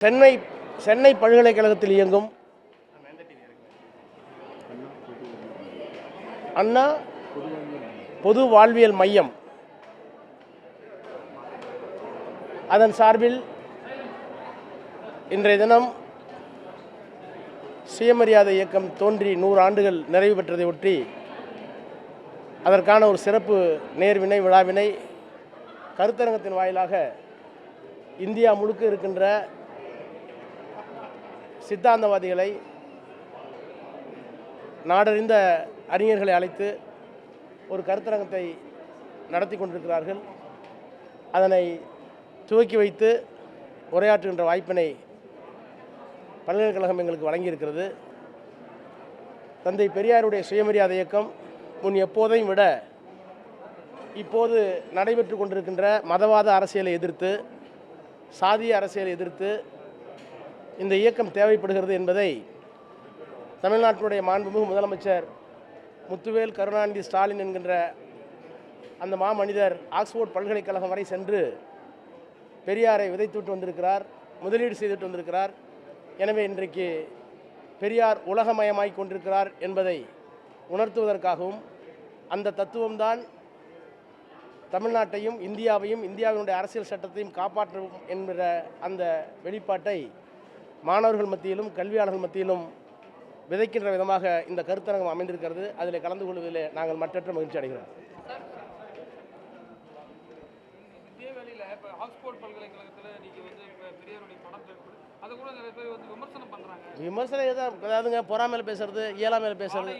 சென்னை சென்னை பல்கலைக்கழகத்தில் இயங்கும் அண்ணா பொது வாழ்வியல் மையம். அதன் சார்பில் இன்றைய தினம் சுயமரியாதை இயக்கம் தோன்றி நூறு ஆண்டுகள் நிறைவு பெற்றதை ஒட்டி அதற்கான ஒரு சிறப்பு நேர்வினை விழாவினை கருத்தரங்கத்தின் வாயிலாக இந்தியா முழுக்க இருக்கின்ற சித்தாந்தவாதிகளை நாடறிந்த அறிஞர்களை அழைத்து ஒரு கருத்தரங்கத்தை நடத்தி கொண்டிருக்கிறார்கள். அதனை துவக்கி வைத்து உரையாற்றுகின்ற வாய்ப்பினை பல்கலைக்கழகம் எங்களுக்கு வழங்கியிருக்கிறது. தந்தை பெரியாருடைய சுயமரியாதை இயக்கம் முன் எப்போதையும் விட இப்போது நடைபெற்று கொண்டிருக்கின்ற மதவாத அரசியலை எதிர்த்து சாதிய அரசியலை எதிர்த்து இந்த இயக்கம் தேவைப்படுகிறது என்பதை தமிழ்நாட்டினுடைய மாண்புமிகு முதலமைச்சர் முத்துவேல் கருணாநிதி ஸ்டாலின் என்கின்ற அந்த மாமனிதர் ஆக்ஸ்போர்ட் பல்கலைக்கழகம் வரை சென்று பெரியாரை விதைத்துவிட்டு வந்திருக்கிறார் முதலீடு செய்துவிட்டு வந்திருக்கிறார். எனவே இன்றைக்கு பெரியார் உலகமயமாய் கொண்டிருக்கிறார் என்பதை உணர்த்துவதற்காகவும் அந்த தத்துவம்தான் தமிழ்நாட்டையும் இந்தியாவையும் இந்தியாவினுடைய அரசியல் சட்டத்தையும் காப்பாற்றும் என்கிற அந்த வெளிப்பாட்டை மாணவர்கள் மத்தியிலும் கல்வியாளர்கள் மத்தியிலும் விதைக்கின்ற விதமாக இந்த கருத்தரங்கம் அமைந்திருக்கிறது. அதில் கலந்து கொள்வதில் நாங்கள் மற்றற்ற மகிழ்ச்சி அடைகிறோம். விமர்சனம் எதாவது அதாவதுங்க பொறாமையில் பேசுறது இயலாமையில் பேசுறது.